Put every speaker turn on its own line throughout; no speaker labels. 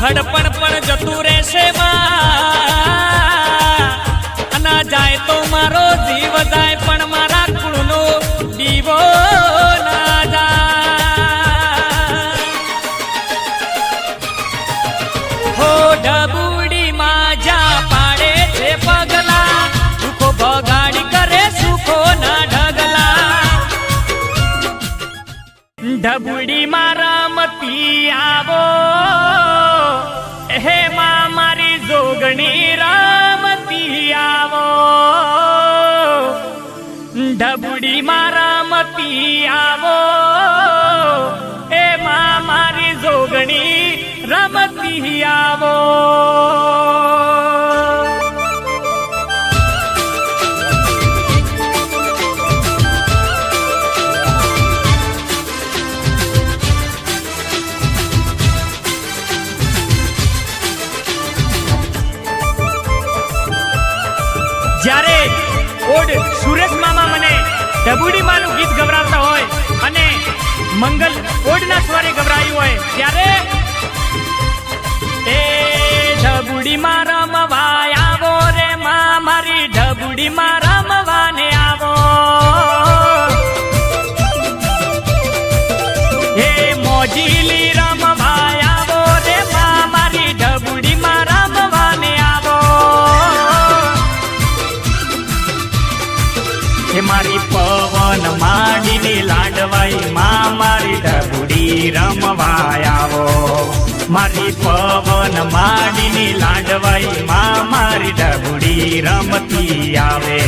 મારું ખડપણ પણ જતું રહેશે ના જાય તો મારો જીવ જાય, પણ મારા કુળનો દીવો ના જાય. હો ડબુડી છે પગલા સુખો બગાડી કરે, સુખો ના ઢગલા. ઢબુડી માં રમતી આવો હે માં, મારી જોગણી રામતી આવો. ઢબુડી માં રમતી આવો. એ માં, મારી જોગણી રમતી આવો. ઓડ સુરેશ મામા મને ડબુડી માનું ગીત ગવરાવતા હોય અને મંગલ ઓડના સ્વરે ગવરાયું હોય ત્યારે એ ઢબુડી મારા આવો રે મા, મારી ઢબુડી માં મારી પવન માડીની લાડવાઈ માં મારી ઢબુડી રમતી આવે.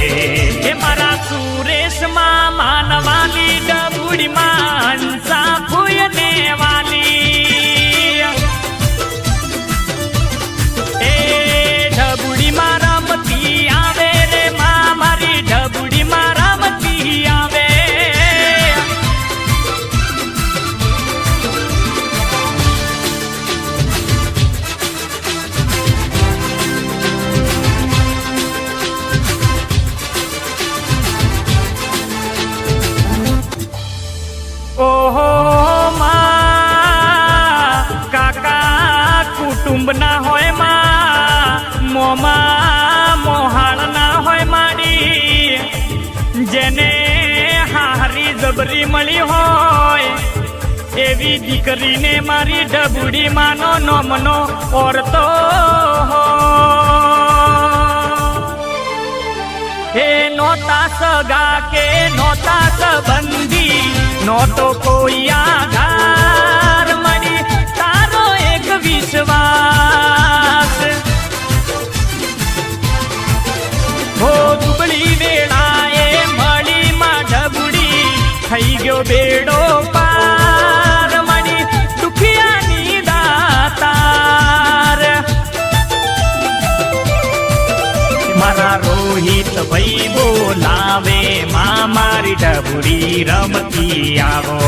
ના હોયમાં, મોમાં મોહાળ ના હોય માડી જેને હારી જબરી મળી હોય, એવી દીકરીને મારી ડબુડી માનો નોમનો ઓરતો હે નોતા સગા કે નોતા સબંધી નોતો કોઈ આધાર. વિશ્વાસ હો દુબળી વેળાએ મળી માં ઢબુડી થઈ ગયો બેડો રોહિત ભાઈ બોલાવે, માં મારી ડબુડી રમતી આવો.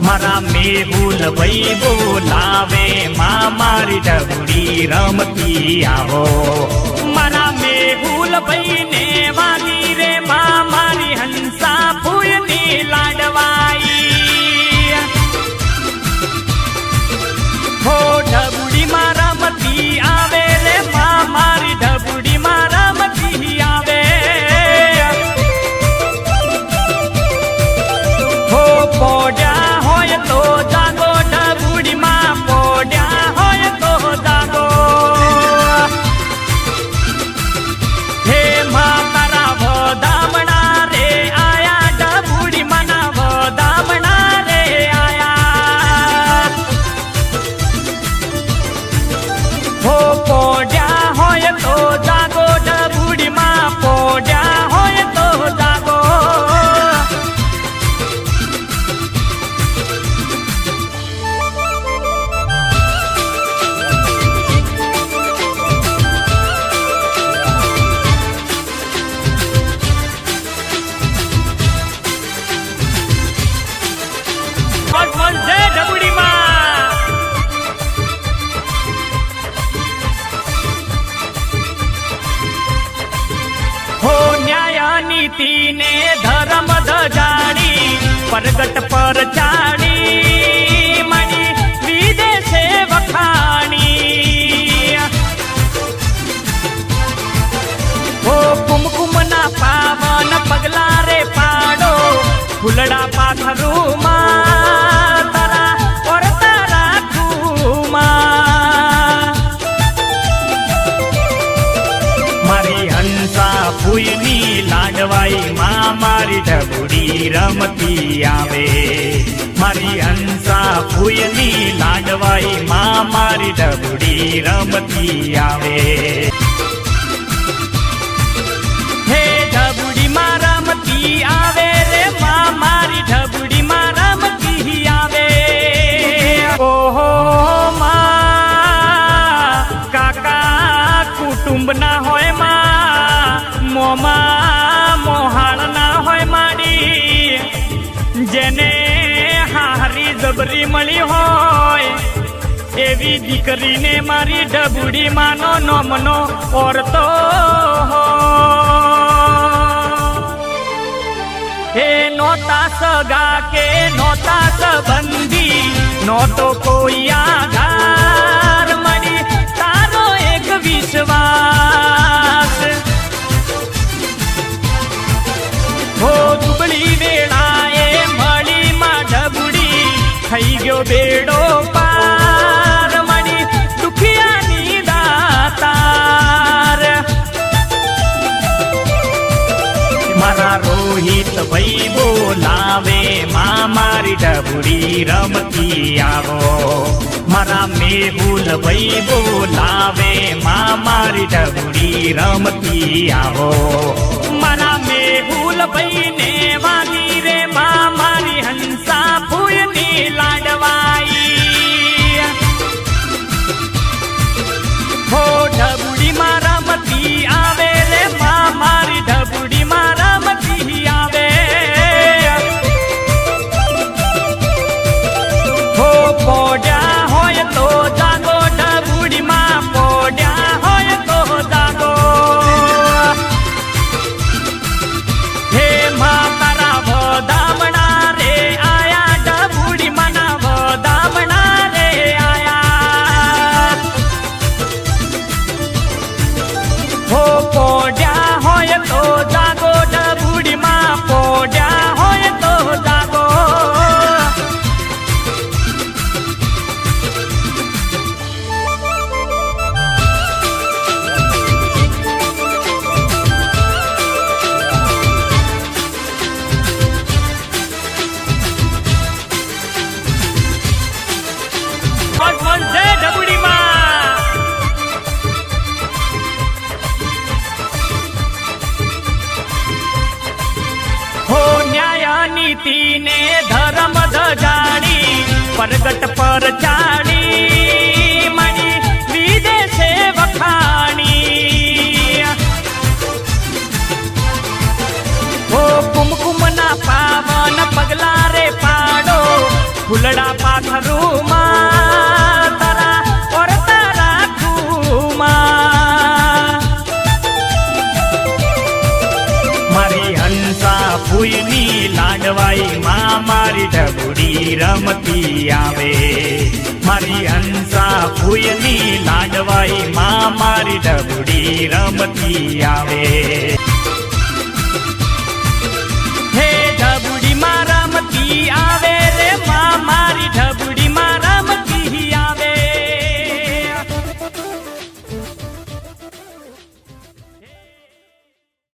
મારા મેહુલ ભાઈ બોલાવે, માં મારી ડબુડી રમતી આવો. મારા મેહુલ ભાઈ ને વાલી પરગટ પર ચાડી મણી વિદેશે વખાણી. ઓ કુમકુમના પાવન પગલા રે પાડો ફૂલડા પાથરુમાં ઢબુડી રમતી આવે. મારી હંસા ફૂયની લાડવાઈ માં મારી ઢબુડી રમતી આવે. હે ઢબુડી માં રમતી આવે રે, માં મારી ઢબુડી માં રમતી આવે. ઓહો, માં, કાકા કુટુંબ ના હોયમાં, મોમાં જેને હારી જબરી મળી હોય, એવી દીકરીને મારી ડબુડી માનો, નોમનો ઓરતો હે નોતા સગા કે નોતા સંબંધી નોતો કોઈ આધાર મળી, તારો એક વિશ્વાસ. હો દુબળી ઢબુડી થઈ ગયો બેડો પાર મળી દુખિયાની દાતાર. મારા રોહિત ભાઈ બોલાવે, માં, મારી ઢબુડી રમતી આવો. મારા મેહુલ ભાઈ બોલાવે, માં, મારી ઢબુડી રમતી આવો. મારા મેહુલ ભાઈ ને પરગટ પર ચાડી મણી વિદેશે વખાણી. હો કુમકુમના પાવન પગલા રે પાડો ફૂલડા પાથરુમાં મારી ઢબુડી રમતી આવે. મારી હંસા ફૂયની લાડવાઈ માં મારી ઢબુડી રમતી આવે. હે ઢબુડી માં રમતી આવે.